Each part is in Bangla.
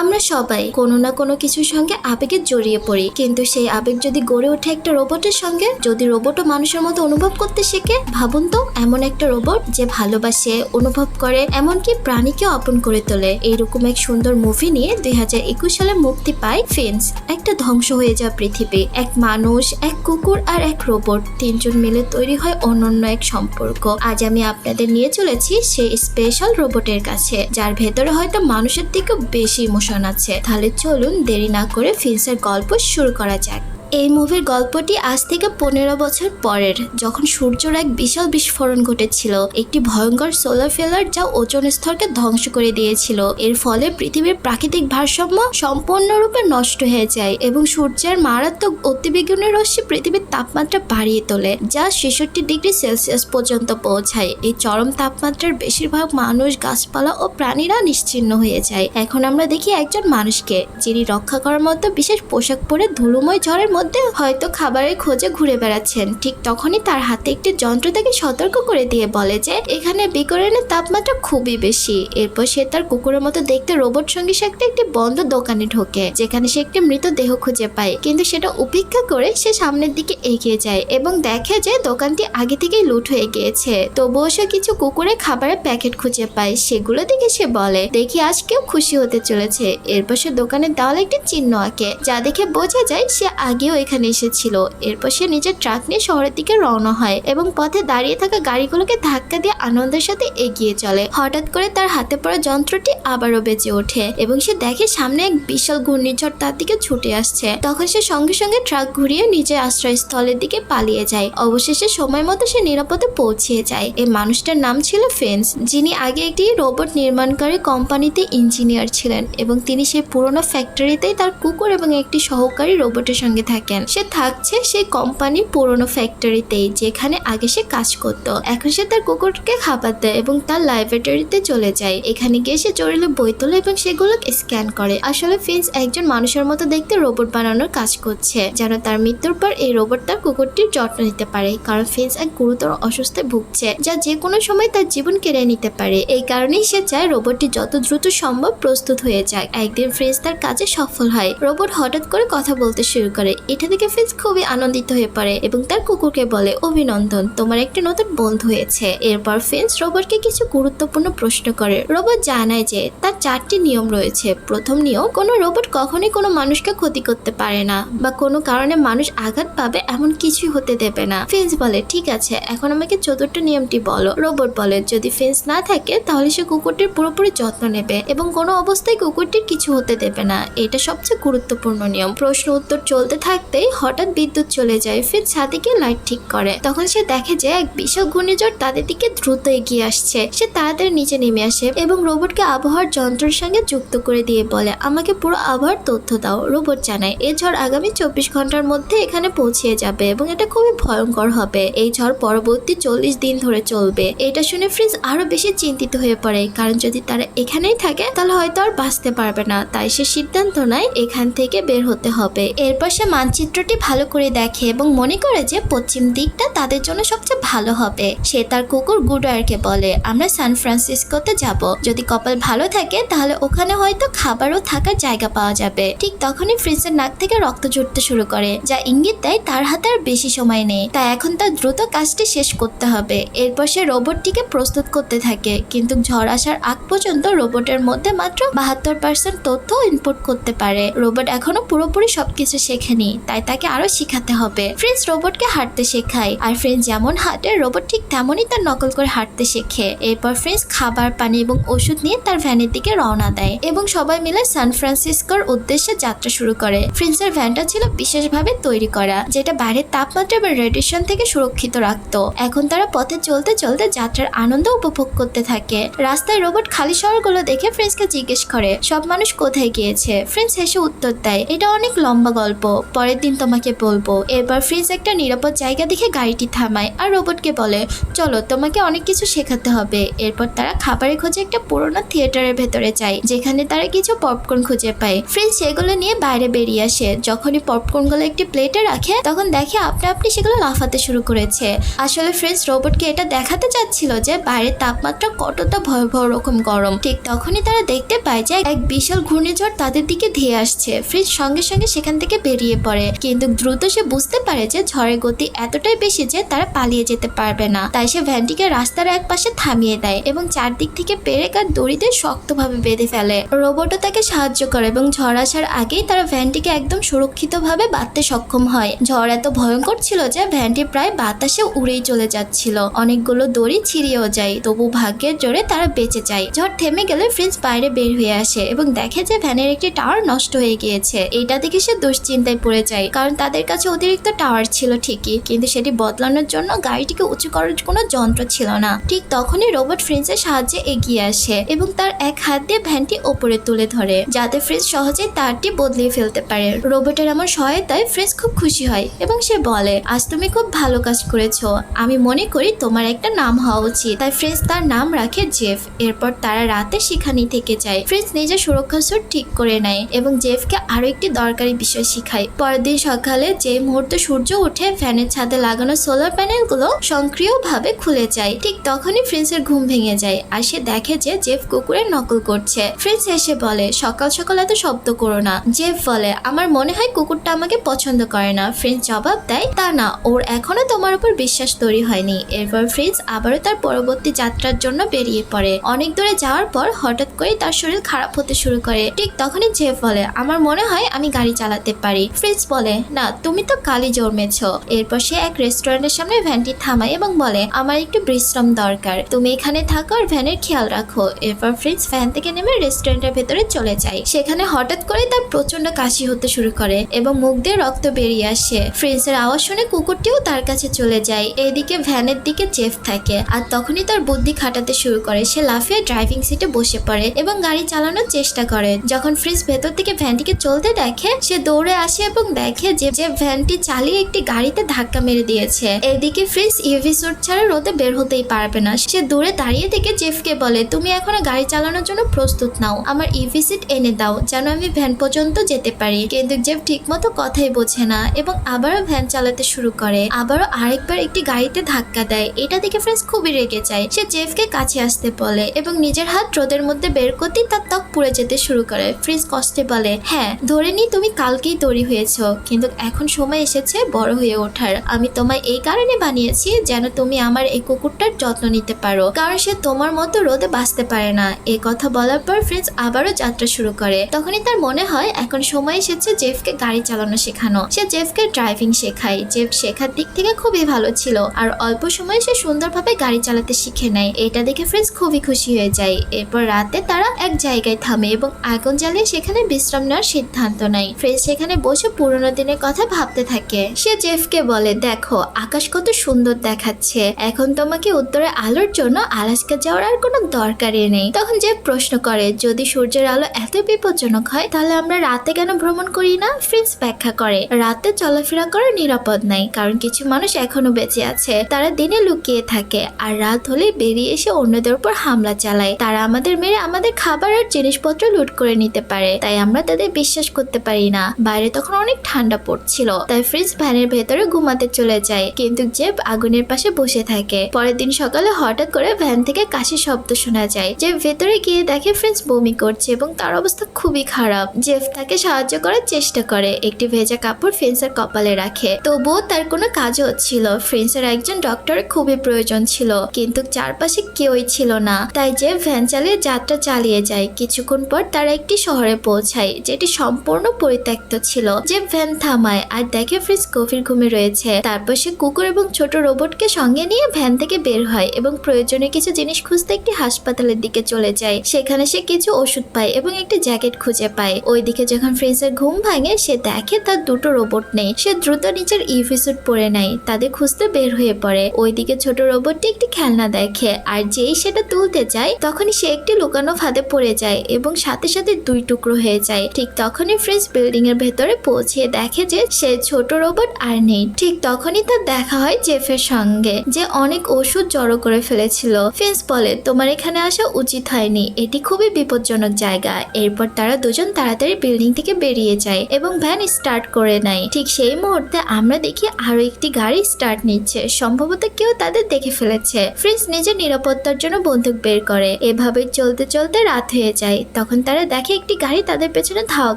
আমরা সবাই কোনো না কোনো কিছুর সঙ্গে আবেগে জড়িয়ে পড়ি। কিন্তু সেই আবেগ যদি গড়ে ওঠে একটা রোবটের সঙ্গে, যদি রোবটও মানুষের মতো অনুভব করতে শেখে, ভাবুন তো, এমন একটা রোবট যে ভালোবাসে, অনুভব করে, এমনকি প্রাণীকেও আপন করে তোলে। এইরকম এক সুন্দর মুভি নিয়ে দুই হাজার একুশ সালে মুক্তি পায় ফিন্স একটা ধ্বংস হয়ে যাওয়া পৃথিবী। এক মানুষ, এক কুকুর আর এক রোবট, তিনজন মিলে তৈরি হয় অনন্য এক সম্পর্ক। আজ আমি আপনাদের নিয়ে চলেছি সেই স্পেশাল রোবটের কাছে, যার ভেতরে হয়তো মানুষের থেকেও বেশি ইমোশন আছে তাহলে চলুন দেরি না করে ফিন্সের গল্প শুরু করা যাক। এই মুভির গল্পটি আজ থেকে পনেরো বছর পরের, যখন সূর্যর এক বিশাল বিস্ফোরণ ঘটেছিল। একটি ভয়ঙ্কর সোলার ফেলার যা ওজন স্তরকে ধ্বংস করে দিয়েছিল। এর ফলে পৃথিবীর প্রাকৃতিক ভারসাম্য সম্পূর্ণরূপে নষ্ট হয়ে যায় এবং সূর্যের মারাত্মক অতিবেগুনের রশ্মি পৃথিবীর তাপমাত্রা বাড়িয়ে তোলে, যা ছেষট্টি ডিগ্রি সেলসিয়াস পর্যন্ত পৌঁছায়। এই চরম তাপমাত্রার বেশিরভাগ মানুষ গাছপালা ও প্রাণীরা নিশ্চিহ্ন হয়ে যায়। এখন আমরা দেখি একজন মানুষকে, যিনি রক্ষা করার মতো বিশেষ পোশাক পরে ধুলোময় ঝড়ের মধ্যে হয়তো খাবারের খোঁজে ঘুরে বেড়াচ্ছেন। ঠিক তখনই তার হাতে একটি যন্ত্র তাকে সতর্ক করে দিয়ে বলে যে, এখানে বিকরণের তাপমাত্রা খুবই বেশি। এরপর সে তার কুকুরের মতো দেখতে রোবট সঙ্গে সে একটা বন্ধ দোকানে ঢোকে, যেখানে সে একটি মৃত দেহ খুঁজে পায়। কিন্তু সেটা উপেক্ষা করে সে সামনের দিকে এগিয়ে যায় এবং দেখে যে দোকানটি আগে থেকেই লুট হয়ে গিয়েছে। তবুও সে কিছু কুকুরের খাবারের প্যাকেট খুঁজে পায়। সেগুলো দেখে সে বলে, দেখি আজ কেউ খুশি হতে চলেছে। এরপর সে দোকানের দেওয়ালে একটি চিহ্ন আঁকে, যা দেখে বোঝা যায় সে আগেও এখানে এসেছিল। এরপর সে নিজের ট্রাক নিয়ে শহরের দিকে রওনা হয় এবং পথে দাঁড়িয়ে থাকা গাড়িগুলোকে ধাক্কা দিয়ে আনন্দের সাথে এগিয়ে চলে। হঠাৎ করে তার হাতে পড়া যন্ত্রটি আবারও বেঁচে ওঠে এবং সে দেখে সামনে এক বিশাল ঘূর্ণিঝড় তার দিকে ছুটে আসছে। তখন সে সঙ্গে সঙ্গে ট্রাক ঘুরিয়ে নিজের আশ্রয়স্থলের দিকে পালিয়ে যায়। অবশেষে সময় মতো সে নিরাপদে পৌঁছিয়ে যায়। এই মানুষটার নাম ছিল ফেন্স, যিনি আগে একটি রোবট নির্মাণকারী কোম্পানিতে ইঞ্জিনিয়ার ছিলেন এবং তিনি সেই পুরোনো ফ্যাক্টরিতেই তার কুকুর এবং একটি সহকারী রোবটের সঙ্গে থাকেন। সে থাকছে সেই কোম্পানির পুরনো ফ্যাক্টরিতেই যেখানে আগে সে কাজ করত। এখন সে তার কুকুরকে খাবার দেয় এবং তার লাইব্রেরিতে চলে যায়। এখানে গিয়ে সে জরুরি বই তোলে এবং সেগুলোকে স্ক্যান করে। আসলে ফিন্স একজন মানুষের মতো দেখতে রোবট বানানোর কাজ করছে, যেন তার মৃত্যুর পর এই রোবট তার কুকুরটির যত্ন নিতে পারে, কারণ ফিন্স এক গুরুতর অসুস্থে ভুগছে, যা যে কোনো সময় তার জীবন কেড়ে নিতে পারে। এই কারণেই সে চায় রোবটটি যত দ্রুত সম্ভব প্রস্তুত হয়ে যাক। একদিন ফ্রেন্স তার কাজে সফল হয়। রোবট হঠাৎ করে কথা বলতে শুরু করে। এটা দেখে ফ্রেন্স খুবই আনন্দিত হয়ে পড়ে এবং তার কুকুরকে বলে, অভিনন্দন, তোমার একটি নতুন বন্ধু হয়েছে। এরপর ফ্রেন্স রোবটকে কিছু গুরুত্বপূর্ণ প্রশ্ন করে। রোবট জানায় যে তার চারটি নিয়ম রয়েছে। প্রথম নিয়ম, কোনো রোবট কখনোই কোনো মানুষকে ক্ষতি করতে পারে না বা কোনো কারণে মানুষ আঘাত পাবে এমন কিছুই হতে দেবে না। ফেন্স বলে, ঠিক আছে, এখন আমাকে চতুর্থ নিয়মটি বলো। রোবট বলে, যদি ফেন্স না থাকে, তাহলে সে কুকুরটির পুরোপুরি যত্ন নেবে এবং কোনো অবস্থায় কুকুরটির কিছু হতে দেবে না। এটা সবচেয়ে গুরুত্বপূর্ণ নিয়ম। প্রশ্ন উত্তর চলতে থাকতেই হঠাৎ বিদ্যুৎ চলে যায়। ফের ছাদে গিয়ে লাইট ঠিক করে। তখন সে দেখে যে এক বিশাল ঘূর্ণিঝড় তাদের দিকে দ্রুত এগিয়ে আসছে। সে তাড়াতাড়ি নিচে নেমে আসে এবং রোবটকে আবহাওয়ার যন্ত্রের সঙ্গে যুক্ত করে দিয়ে বলে, আমাকে পুরো আবহাওয়ার তথ্য দাও। রোবট জানায় এই ঝড় আগামী চব্বিশ ঘণ্টার মধ্যে এখানে পৌঁছিয়ে যাবে এবং এটা খুবই ভয়ঙ্কর হবে। এই ঝড় পরবর্তী চল্লিশ দিন ধরে চলবে। এটা শুনে ফ্রিজ আরও বেশি চিন্তিত হয়ে পড়ে, কারণ যদি তারা এখানেই থাকে, তাহলে হয়তো আর বাঁচতে পারবে না। তাই সে সিদ্ধান্ত নেয়, এখান থেকে বের হতে হবে। এরপর সে মানচিত্রটি ভালো করে দেখে এবং মনে করে যে পশ্চিম দিকটা তাদের জন্য সবচেয়ে ভালো হবে। সে তার কুকুর গুডারকে বলে, আমরা সান ফ্রান্সিসকোতে যাব। যদি কপাল ভালো থাকে, তাহলে ওখানে হয়তো খাবারও থাকার জায়গা পাওয়া যাবে। ঠিক তখনই ফ্রিজের নাক থেকে রক্ত ঝরতে শুরু করে, যা ইঙ্গিত দেয় তার হাতে আর বেশি সময় নেই। তাই এখন তার দ্রুত কাজটি শেষ করতে হবে। এরপর সে রোবটটিকে প্রস্তুত করতে থাকে, কিন্তু ঝড় আসার আগ পর্যন্ত রোবটের মধ্যে মাত্র বাহাত্তর পার্সেন্ট তথ্য ইনপুট করতে পারে। রোবট এখনও পুরোপুরি সবকিছু শেখেনি। তাই তাকে আরও শিখাতে হবে। ফ্রেন্স রোবটকে হাঁটতে শেখায়, আর ফ্রেন্স যেমন হাঁটে রোবট ঠিক তেমনই তার নকল করে হাঁটতে শেখে। এরপর ফ্রেন্স খাবার, পানি এবং ওষুধ নিয়ে তার ভ্যানের দিকে রওনা দেয় এবং সবাই মিলে সান ফ্রান্সিসকোর উদ্দেশ্যে যাত্রা শুরু করে। ফ্রেন্সের ভ্যানটা ছিল বিশেষভাবে তৈরি করা, যেটা বাইরের তাপমাত্রা এবং রেডিয়েশন থেকে সুরক্ষিত রাখতো। এখন তারা পথে চলতে চলতে যাত্রার আনন্দ উপভোগ করতে থাকে। রাস্তায় রোবট খালি শহরগুলো দেখে ফ্রেন্সকে জিজ্ঞেস করে, সব মানুষ কোথায় গিয়েছে? ফ্রেন্স হেসে উত্তর দেয়, এটা অনেক লম্বা গল্প। পরের দিন তোমাকে বলব। এরপর ফ্রিজ একটা নিরাপদ জায়গা দেখে গাড়িটি থামায় আর রোবটকে বলে, চলো, তোমাকে অনেক কিছু শেখাতে হবে। এরপর তারা খাবারের খোঁজে একটা পুরোনো থিয়েটারের ভেতরে যায়, যেখানে তারা কিছু পপকর্ন খুঁজে পায়। ফ্রিজ সেগুলো নিয়ে বাইরে বেরিয়ে আসে। যখনই পপকর্নগুলো একটি প্লেটে রাখে, তখন দেখে আপনি আপনি সেগুলো লাফাতে শুরু করেছে। আসলে ফ্রিজ রোবটকে এটা দেখাতে চাচ্ছিল যে বাইরের তাপমাত্রা কতটা ভয়াবহ রকম গরম। ঠিক তখনই তারা দেখতে পায় যে এক বিশাল ঘূর্ণিঝড় তাদের দিকে ধেয়ে আসছে। ফ্রিজ সঙ্গে সঙ্গে সেখান থেকে বেরিয়ে পড়ে। কিন্তু দ্রুত সে বুঝতে পারে যে ঝড়ের গতি এতটাই বেশি যে তারা পালিয়ে যেতে পারবে না। তাই সে ভ্যানটিকে রাস্তার এক পাশে থামিয়ে দেয় এবং চারদিক থেকে পেরেক আর দড়িতে শক্তভাবে বেঁধে ফেলে। রোবটও তাকে সাহায্য করে এবং ঝড় আসার আগেই তারা ভ্যানটিকে একদম সুরক্ষিতভাবে বাঁধতে সক্ষম হয়। ঝড় এত ভয়ঙ্কর ছিল যে ভ্যানটি প্রায় বাতাসে উড়েই চলে যাচ্ছিল। অনেকগুলো দড়ি ছিঁড়েও যায়, তবু ভাগ্যের জোরে তারা বেঁচে যায়। ঝড় থেমে গেলে ফ্রিজ বাইরে বের হয়ে আসে এবং দেখে যে ভ্যানের একটি টাওয়ার নষ্ট হয়ে গিয়েছে। এটা দেখে সে দুশ্চিন্তায় পড়ে যায়। কারণ তাদের কাছে অতিরিক্ত টাওয়ার ছিল ঠিকই, কিন্তু সেটি বদলানোর জন্য গাড়িটিকে উঁচু করার কোনো যন্ত্র ছিল না। ঠিক তখনই রোবট ফ্রিন্সের সাহায্যে এগিয়ে আসে এবং তার এক হাত দিয়ে ভ্যানটি ওপরে তুলে ধরে, যাতে ফ্রিজ সহজে তারটি বদলিয়ে ফেলতে পারে। রোবটের আমার সহায়তায় ফ্রিজ খুব খুশি হয় এবং সে বলে, আজ তুমি খুব ভালো কাজ করেছ। আমি মনে করি তোমার একটা নাম হওয়া উচিত। তাই ফ্রিজ তার নাম রাখে জেফ। এরপর তারা রাতে সেখানেই থেকে যায়। ফ্রিজ নিজের সুরক্ষা স্যুট ঠিক করে নেয় এবং জেফকে আরও একটি দরকারি বিষয় শিখায়। পরের দিন সকালে যে মুহূর্তে সূর্য উঠে ফ্যানের ছাদে লাগানো সোলার প্যানেলগুলো সক্রিয়ভাবে খুলে যায়, ঠিক তখনই ফ্রিন্সের ঘুম ভেঙে যায় আর সে দেখে যে জেফ কুকুরের নকল করছে। ফ্রিন্স এসে বলে, সকাল সকাল এত শব্দ করো না। জেফ বলে, আমার মনে হয় কুকুরটা আমাকে পছন্দ করে না। ফ্রিন্স জবাব দেয়, তা না, ওর এখনও তোমার উপর বিশ্বাস তৈরি হয়নি। এরপর ফ্রিন্স আবারও তার পরবর্তী যাত্রার জন্য বেরিয়ে পড়ে। অনেক দূরে যাওয়ার পর হঠাৎ করে তার শরীর খারাপ হতে শুরু করে। ঠিক তখনই জেফ বলে, আমার মনে হয় আমি গাড়ি চালাতে পারি। ফ্রিন্স বলে, না, তুমি তো কালি জন্মেছ। এরপর সে এক রেস্টুরেন্টের সামনে ভ্যানটি থামায় এবং বলে, আমার একটু বিশ্রাম দরকার। তুমি এখানে থাকো আর ভ্যানের খেয়াল রাখো। এরপর ফ্রিন্স ভ্যান থেকে নেমে রেস্টুরেন্টের ভেতরে চলে যায়। সেখানে হঠাৎ করে তার প্রচণ্ড কাশি হতে শুরু করে এবং মুখ দিয়ে রক্ত বেরিয়ে আসে। ফ্রিন্সের আওয়াজ শুনে কুকুরটিও তার কাছে চলে যায়। এদিকে ভ্যানের দিকে জেফ থাকে আর তখনই তার বুদ্ধি খাটাতে শুরু করে। সে লাফিয়ে ড্রাইভিং সিটে বসে পড়ে এবং গাড়ি চালানোর চেষ্টা করে। যখন ফ্রিজ ভেতর থেকে ভ্যানটিকে চলতে দেখে, সে দৌড়ে আসে এবং দেখে যে যে ভ্যানটি চালিয়ে একটি গাড়িতে ধাক্কা মেরে দিয়েছে। এদিকে ফ্রিজ ইউভি স্যুট ছাড়া রোদে বের হতেই পারবে না। সে দূরে দাঁড়িয়ে থেকে জেফকে বলে, তুমি এখনও গাড়ি চালানোর জন্য প্রস্তুত নাও। আমার ইভি সিট এনে দাও, যেন আমি ভ্যান পর্যন্ত যেতে পারি। কিন্তু জেফ ঠিকমতো কথাই বোঝে না এবং আবারও ভ্যান চালাতে শুরু করে। আবারও আরেকবার একটি গাড়িতে ধাক্কা দেয়। এটা দেখে ফ্রেন্স খুবই রেগে যায়। সে জেফকে কাছে আসতে বলে এবং নিজের হাত রোদের মধ্যে বের করতেই তার ত্বক পুড়ে যেতে শুরু করে। ফ্রিজ কষ্টে বলে হ্যাঁ ধরে নি তুমি কালকেই তৈরি হয়েছো। কিন্তু এখন সময় এসেছে বড় হয়ে ওঠার। আমি তোমায় এই কারণে বানিয়েছি যেন তুমি আমার এই কুকুরটার যত্ন নিতে পারো। কারণ সে তোমার মতো রোদে বাঁচতে পারে না। এই কথা বলার পর ফ্রেন্স আবারও যাত্রা শুরু করে। তখনই তার মনে হয়, এখন সময় এসেছে জেফকে গাড়ি চালানো শেখানো। সে জেফকে ড্রাইভিং শেখায়। জেফ শেখার দিক থেকে খুবই ভালো ছিল, আর অল্প সময়ে সে সুন্দরভাবে গাড়ি চালাতে শিখে নেয়। এটা দেখে ফ্রেন্স খুবই খুশি হয়ে যায়। এরপর রাতে তারা এক জায়গায় থামে এবং আগুন জ্বালিয়ে সেখানে বিশ্রাম নেওয়ার সিদ্ধান্ত নেয়। ফ্রেন্স সেখানে বসে পুরোনো দিনের কথা ভাবতে থাকে। সে জেফকে বলে, দেখো, আকাশ কত সুন্দর দেখাচ্ছে। এখন তোমাকে উত্তরে আলোর জন্য আলাস্কা যাওয়ার আর কোনো দরকারই নেই। তখন জেফ প্রশ্ন করে, যদি সূর্যের আলো এত বিপজ্জনক হয়, তাহলে আমরা রাতে কেন ভ্রমণ করি না? ফ্রেন্স ব্যাখ্যা করে, রাতে চলাফেরা করা নিরাপদ নাই, কারণ কিছু মানুষ এখনও বেঁচে আছে। তারা দিনে লুকিয়ে থাকে, আর রাত হলে বেরিয়ে এসে অন্যদের উপর হামলা চালায়। তারা আমাদের মেরে আমাদের খাবার আর জিনিসপত্র লুট করে নিতে পারে, তাই আমরা তাদের বিশ্বাস করতে পারি না। বাইরে তখন অনেক ঠান্ডা পড়ছিল। তাই ফ্রিজ ভ্যানের ভেতরে ঘুমাতে চলে যায়। কিন্তু জেব আগুনের পাশে বসে থাকে। পরের দিন সকালে হঠাৎ করে ভ্যান থেকে কাশির শব্দ শোনা যায়। জেব ভেতরে গিয়ে দেখে ফ্রেন্স বমি করছে এবং তার অবস্থা খুবই খারাপ। জেফ তাকে সাহায্য করার চেষ্টা করে। একটি ভেজা কাপড় ফ্রেন্সের কপালে রাখে। তবুও তার কোনো কাজ হচ্ছিল। ফ্রেন্সের একজন ডক্টরের খুবই প্রয়োজন ছিল। কিন্তু চারপাশে কেউই ছিল না। তাই যে ভ্যান চালিয়ে যাত্রা চালিয়ে যায়। কিছুক্ষণ পর তারা একটি শহরে পৌঁছায়, যেটি সম্পূর্ণ পরিত্যক্ত ছিল। যে ভ্যান থামায়। আর দেখে ফ্রিজ গভীর ঘুমে রয়েছে। তারপর সে কুকুর এবং ছোট রোবটকে সঙ্গে নিয়ে ভ্যান থেকে বের হয় এবং প্রয়োজনীয় কিছু জিনিস খুঁজতে একটি হাসপাতালের দিকে চলে যায়। সেখানে সে কিছু ওষুধ পায় এবং একটি জ্যাকেট খুঁজে পায়। ওইদিকে যখন ফ্রিজের ঘুম ভাঙে, সে দেখে তার দুটো রোবট নেই। সে দ্রুত নিচের ইভি স্যুট পরে নেয়। তাদের খুঁজতে বের হয়ে পড়ে। ওইদিকে ছোট রোবটটি একটি খেলনা দেখে। আর যেই সেটা তুলতে যায়, তখনই সে একটি লুকানো ফাঁদে পড়ে যায় এবং সাথে সাথে দুই টুকরো হয়ে যায়। ঠিক তখনই ফ্রিজ বিল্ডিং এর ভেতরে পৌঁছে পৌঁছে দেখে যে সে ছোট রোবট আর নেই। ঠিক তখনই তার দেখা হয় জেফের সঙ্গে, যে অনেক ওষুধ জড়ো করে ফেলেছিল। ফিন্স বলে, তোমার এখানে আসা উচিত হয়নি। এটি খুবই বিপজ্জনক জায়গা। এরপর তারা দুজন তাড়াতাড়ি বিল্ডিং থেকে বেরিয়ে যায় এবং ভ্যান স্টার্ট করে নেয়। ঠিক সেই মুহূর্তে আমরা দেখি আরও একটি গাড়ি স্টার্ট নিচ্ছে। সম্ভবত কেউ তাদের দেখে ফেলেছে। ফ্রিন্স নিজের নিরাপত্তার জন্য বন্দুক বের করে। এভাবে চলতে চলতে রাত হয়ে যায়। তখন তারা দেখে একটি গাড়ি তাদের পেছনে ধাওয়া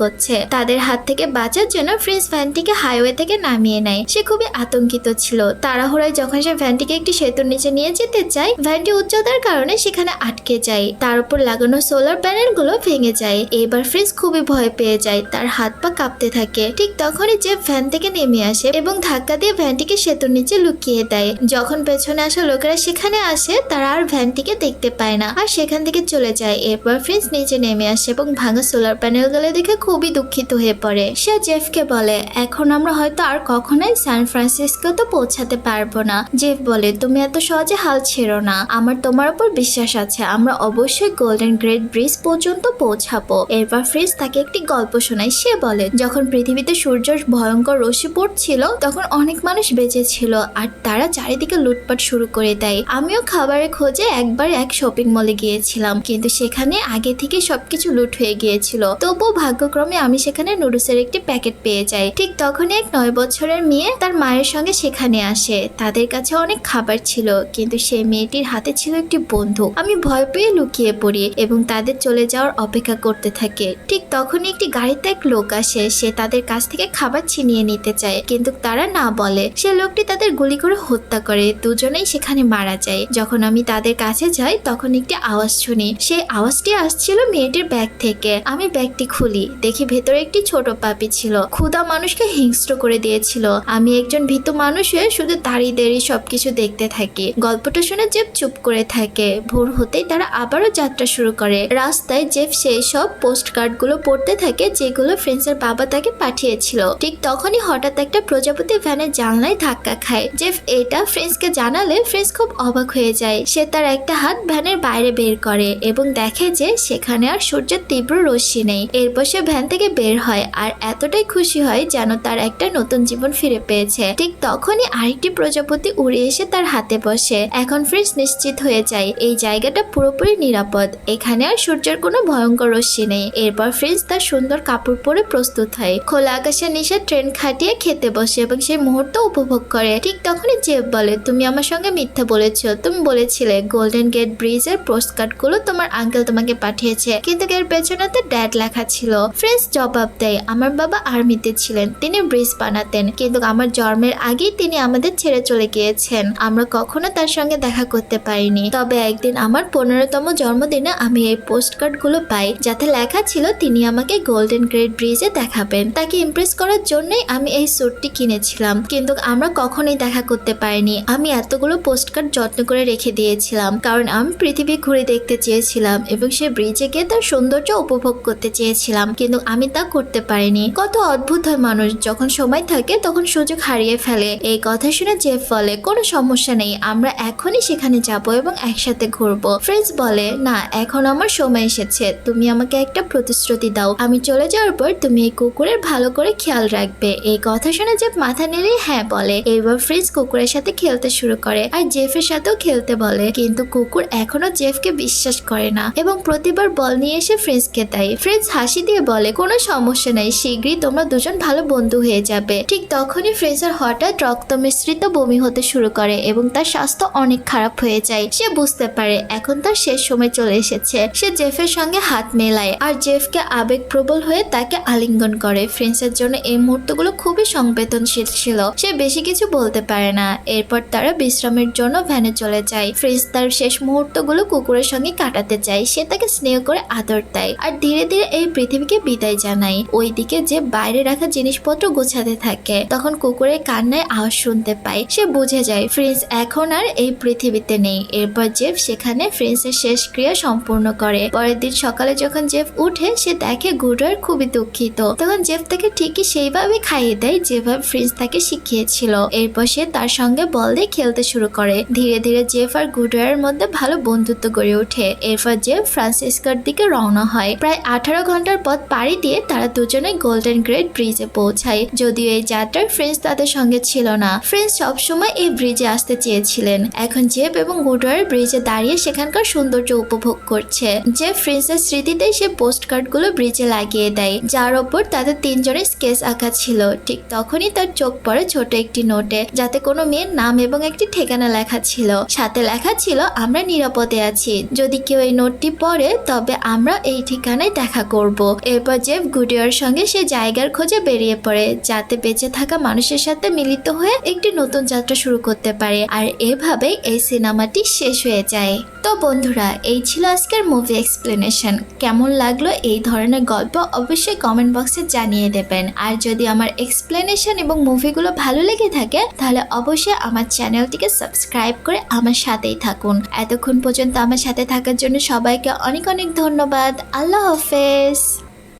করছে। তাদের হাত থেকে বাঁচার জন্য ফ্রিন্স ভ্যানটিকে হাইওয়ে থেকে নামিয়ে নেয়। সে খুবই আতঙ্কিত ছিল। তাড়াহুড়ায় যখন সে ভ্যানটিকে একটি সেতুর নিচে নিয়ে যেতে চায়, ভ্যানটি উচ্চতার কারণে সেখানে আটকে যায়। তার উপর লাগানো সোলার প্যানেলগুলো ভেঙে যায়। এবার ফ্রিজ খুবই ভয় পেয়ে যায়। তার হাত পা কাঁপতে থাকে। ঠিক তখনই যে ভ্যান থেকে নেমে আসে এবং ধাক্কা দিয়ে ভ্যানটিকে সেতুর নিচে লুকিয়ে দেয়। যখন পেছনে আসা লোকেরা সেখানে আসে, তারা আর ভ্যানটিকে দেখতে পায় না আর সেখান থেকে চলে যায়। এরপর ফ্রিজ নিচে নেমে আসে এবং ভাঙা সোলার প্যানেলগুলো দেখে খুবই দুঃখিত হয়ে পড়ে। সে জেফকে বলে, এখন আমরা হয়তো আর কখনোই সান ফ্রান্সিসকো তো পৌঁছাতে পারব না। জেফ বলে, তুমি এত সহজে হাল ছেড়ো না। আমার তোমার উপর বিশ্বাস আছে। আমরা অবশ্যই গোল্ডেন গ্রেট ব্রিজ পর্যন্ত পৌঁছাবো। এরপর ফ্রিজ তাকে একটি গল্প শোনায়। সে বলে, যখন পৃথিবীতে সূর্যের ভয়ঙ্কর রশ্মি পড়ছিল, তখন অনেক মানুষ বেঁচে ছিল আর তারা চারিদিকে লুটপাট শুরু করে দেয়। আমিও খাবারের খোঁজে একবার এক শপিং মলে গিয়েছিলাম, কিন্তু সেখানে আগে থেকে সবকিছু লুট হয়ে গিয়েছিল। তবুও ভাগ্যক্রমে আমি সেখানে নুডলসের একটি প্যাকেট পেয়ে যায়। ঠিক তখনই এক নয় বছরের মেয়ে তার মায়ের সঙ্গে সেখানে আসে। তাদের কাছে অনেক খাবার ছিল, কিন্তু সেই মেয়েটির হাতে ছিল একটি বন্দুক। আমি ভয় পেয়ে লুকিয়ে পড়ি এবং তাদের চলে যাওয়ার অপেক্ষা করতে থাকে। ঠিক তখনই একটি গাড়িতে এক লোক আসে। সে তাদের কাছ থেকে খাবার ছিনিয়ে নিতে চায়, কিন্তু তারা না বলে। সে লোকটি তাদের গুলি করে হত্যা করে। দুজনেই সেখানে মারা যায়। যখন আমি তাদের কাছে যাই, তখন একটি আওয়াজ শুনি। সেই আওয়াজটি আসছিল মেয়েটির ব্যাগ থেকে। আমি ব্যাগটি খুলি। দেখি ভেতরে একটি ছোট পাপি ছিল। ক্ষুদা মানুষকে হিংস্র করে দিয়েছিল। আমি একজন ভীত মানুষ হয়ে শুধু দাঁড়িয়ে দাঁড়িয়ে সবকিছু দেখতে থাকি। গল্পটা শুনে জেফ চুপ করে থাকে। ভোর হতেই তারা আবারও যাত্রা শুরু করে। রাস্তায় জেফ সেই সব পোস্ট কার্ডগুলো পড়তে থাকে যেগুলো ফ্রেন্সের বাবা তাকে পাঠিয়েছিল। ঠিক তখনই হঠাৎ একটা প্রজাপতি ভ্যানের জানলায় ধাক্কা খায়। জেফ এটা ফ্রেন্সকে জানালে ফ্রেন্স খুব অবাক হয়ে যায়। সে তার একটা হাত ভ্যানের বাইরে বের করে এবং দেখে যে সেখানে আর সূর্যের তীব্র রশ্মি নেই। এরপর সে ভ্যান থেকে বের হয় আর এতটাই খুশি হয় যেন তার একটা নতুন জীবন ফিরে পেয়েছে। ঠিক তখনই আরেকটি প্রজাপতি উড়ে এসে তার হাতে বসে। এখন ফ্রিজ নিশ্চিত হয়ে যায়, এই জায়গাটা পুরোপুরি নিরাপদ। এখানে আর সূর্যের কোনো ভয়ঙ্কর রশ্মি নেই। এরপর ফ্রেন্স তার সুন্দর কাপড় পরে প্রস্তুত হয়। খোলা আকাশের নিচে ট্রেন খাটিয়ে খেতে বসে এবং সেই মুহূর্ত উপভোগ করে। ঠিক তখনই জেব বলে, তুমি আমার সঙ্গে মিথ্যা বলেছ। তুমি বলেছিলে, গোল্ডেন গেট ব্রিজের পোস্টগুলো তোমার আঙ্কেল তোমাকে পাঠিয়েছে। কিন্তু এর পেছনে তো ড্যাড লেখা ছিল। ফ্রেন্স জবাব দেয়, আমার বাবা আর্মিতে ছিলেন। তিনি ব্রিজ বানাতেন, কিন্তু আমার জন্মের আগেই তিনি আমাদের ছেড়ে চলে গিয়েছেন। আমরা কখনো তার সঙ্গে দেখা করতে পারিনি। তবে একদিন আমার পনেরোতম জন্মদিনে আমি এই পোস্টগুলো পাই, যাতে লেখা ছিল, তিনি আমাকে গোল্ডেন গ্রেট ব্রিজে দেখাবেন। তাকে ইমপ্রেস করার জন্যই আমি এই স্যুটটি কিনেছিলাম, কিন্তু আমরা কখনোই দেখা করতে পারিনি। আমি এতগুলো পোস্ট কার্ড যত্ন করে রেখে দিয়েছিলাম, কারণ আমি পৃথিবী ঘুরে দেখতে চেয়েছিলাম এবং সে ব্রিজে গিয়ে তার সৌন্দর্য উপভোগ করতে চেয়েছিলাম, কিন্তু আমি তা করতে পারিনি। কত অদ্ভুত হয় মানুষ। যখন সময় থাকে, তখন সুযোগ হারিয়ে ফেলে। এই কথা শুনে জেফ বলে, কোনো সমস্যা নেই, আমরা এখনই সেখানে যাব এবং একসাথে ঘুরবো। ফ্রেন্স বলে, না, এখন আমার সময় এসেছে। তুমি আমাকে একটা প্রতিশ্রুতি দাও। আমি চলে যাওয়ার পর তুমি এই কুকুরের ভালো করে খেয়াল রাখবে। এই কথা শুনে জেফ মাথা নেড়ে হ্যাঁ বলে। এবার ফ্রেন্স কুকুরের সাথে খেলতে শুরু করে আর জেফের সাথেও খেলতে বলে। কিন্তু কুকুর এখনও জেফকে বিশ্বাস করে না এবং প্রতিবার বল নিয়ে এসে ফ্রেন্সকে দেয়। ফ্রেন্স হাসি দিয়ে বলে, কোনো সমস্যা নাই, শীঘ্রই তোমরা দুজন ভালো বন্ধু হয়ে যাবে। ঠিক তখনই ফ্রেন্সের হঠাৎ রক্ত মিশ্রিত বমি হতে শুরু করে এবং তার স্বাস্থ্য অনেক খারাপ হয়ে যায়। সে বুঝতে পারে এখন তার শেষ সময় চলে এসেছে। সে জেফের সঙ্গে হাত মেলায় আর জেফকে আবেগ প্রবল হয়ে তাকে আলিঙ্গন করে। ফ্রেন্সের জন্য এই মুহূর্তগুলো খুবই সংবেদনশীল ছিল। সে বেশি কিছু বলতে পারে না। এরপর তারা বিশ্রামের জন্য ভ্যানে চলে যায়। ফ্রেন্স তার শেষ মুহূর্তগুলো কুকুরের সঙ্গে কাটাতে চায় সে তাকে স্নেহ করে আদর দেয়। আর ধীরে ধীরে এই পৃথিবীকে বিদায় জানায়। ওইদিকে যে বাইরে রাখা জিনিসপত্র গোছাতে থাকে। তখন কুকুরের কান্নায় আওয়াজ শুনতে পায়। সে বুঝে যায় ফ্রেন্স এখন আর এই পৃথিবীতে নেই। এরপর জেফ সেখানে ফ্রেন্সের শেষ ক্রিয়া সম্পূর্ণ করে। পরের দিন সকালে যখন জেফ উঠে, সে দেখে গুডওয়ার খুবই দুঃখিত। তখন জেফ তাকে ঠিকই সেইভাবে খাইয়ে দেয় যেভাবে ফ্রেন্স তাকে শিখিয়েছিল। এরপর সে তার সঙ্গে বল দিয়ে খেলতে শুরু করে। ধীরে ধীরে জেফ আর গুডওয়ারের মধ্যে ভালো বন্ধুত্ব গড়ে ওঠে। এরপর জেফ ফ্রান্সিসকার দিকে রওনা হয়। প্রায় আঠারো ঘণ্টার পথ পাড়ি দিয়ে তারা দুজনে গোল্ডেন গ্রেট গ্রেট ব্রিজে পৌঁছায়। যদিও এই যাত্রায় ফ্রেন্স তাদের সঙ্গে ছিল না। ফ্রেন্স সবসময় এই ব্রিজে আসতে চেয়েছিলেন। এখন জেব এবং গুডওয়ার ব্রিজে দাঁড়িয়ে সেখানকার সৌন্দর্য উপভোগ করছে। যে ফ্রেন্সের স্মৃতিতে সে পোস্ট কার্ডগুলো ব্রিজে লাগিয়ে দেয়। যার ওপর তাদের তিনজনের স্কেচ আঁকা ছিল। ঠিক তখনই তার চোখ পড়ে ছোট একটি নোটে যাতে কোনো মেয়ের নাম এবং একটি ঠিকানা লেখা ছিল। সাথে লেখা ছিল, আমরা নিরাপদে আছি। যদি কেউ এই নোটটি পড়ে, তবে আমরা এই ঠিকানায় দেখা করব। এরপর জেফ গুডিওর সঙ্গে সে জায়গার খোঁজে বেরিয়ে পড়ে, যাতে বেঁচে থাকা মানুষের সাথে মিলিত হয়ে একটি নতুন যাত্রা শুরু করতে পারে। আর এভাবেই এই সিনেমাটি শেষ হয়ে যায়। তো বন্ধুরা, এই ছিল আজকের মুভি এক্সপ্লেনেশন কেমন লাগল এই ধরনের গল্প অবশ্যই কমেন্ট বক্সে জানিয়ে দেবেন। আর যদি আমার এক্সপ্লেনেশন এবং মুভিগুলো ভালো লেগে থাকে, তাহলে অবশ্যই আমার চ্যানেলটিকে সাবস্ক্রাইব করে আমার সাথেই থাকুন। এতক্ষণ পর্যন্ত আমার সাথে থাকার জন্য সবাইকে অনেক অনেক ধন্যবাদ। আল্লাহ হাফেজ।